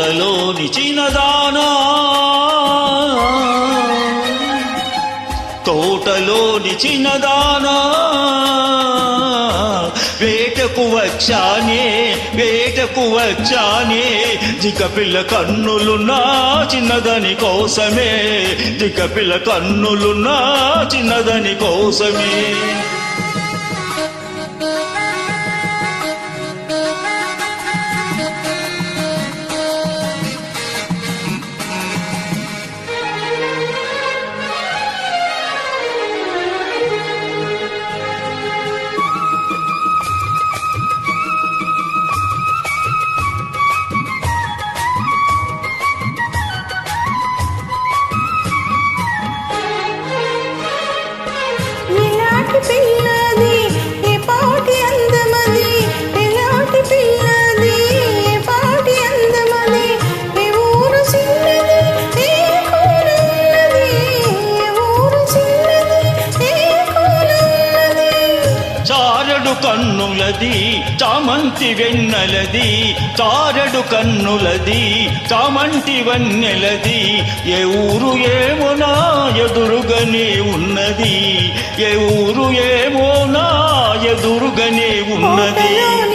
తోటలోని చిన్నదానా. తోటలోని చిన్నదానా. వేటకు వచ్చానే వేటకు వచ్చానే. జిక పిల్ల కన్నులున్నా చిన్నదని కోసమే. జిక పిల్ల కన్నులున్నా చిన్నదని కోసమే. కన్నులది చామంతి వెన్నెలది చారడు కన్నులది చామంతి వన్నెలది. ఏ ఊరు ఏమో నా ఎదురుగనే ఉన్నది. ఏ ఊరు ఏమో నా ఎదురుగనే ఉన్నది.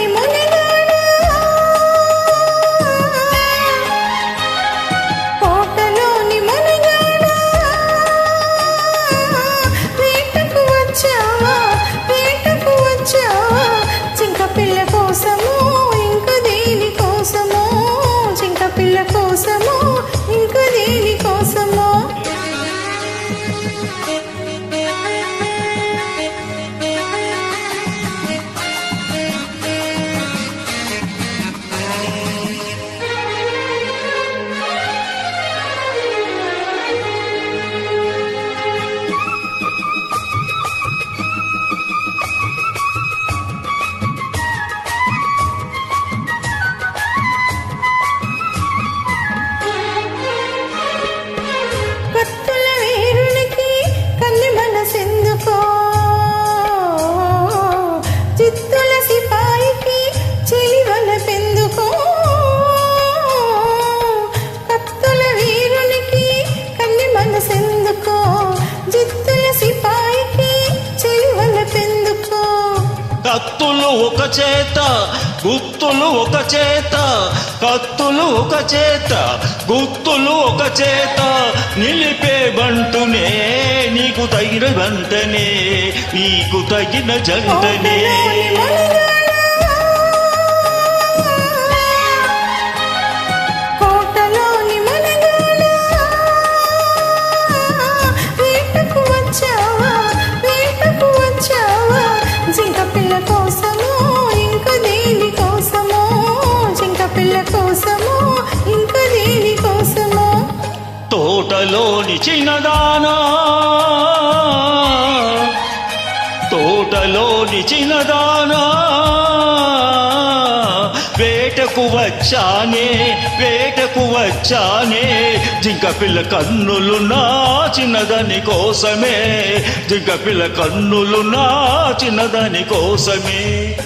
చిత్తుల సిపాయికి చెలివల పెందుకో కత్తులు ఒక చేత గుత్తులు ఒక చేత కత్తులు ఒక చేత గుత్తులు ఒక చేత. నిలిపే బంటునే నీకు తగిన బంటనే నీకు తగిన జంటనే. తోటలోని చిన్నదానా. తోటలోని చిన్నదానా. వేటకు వచ్చానే వేటకు వచ్చానే. జింక పిల్ల కన్నులు నా చిన్నదని కోసమే. జింక పిల్ల కన్నులు నా చిన్నదని కోసమే.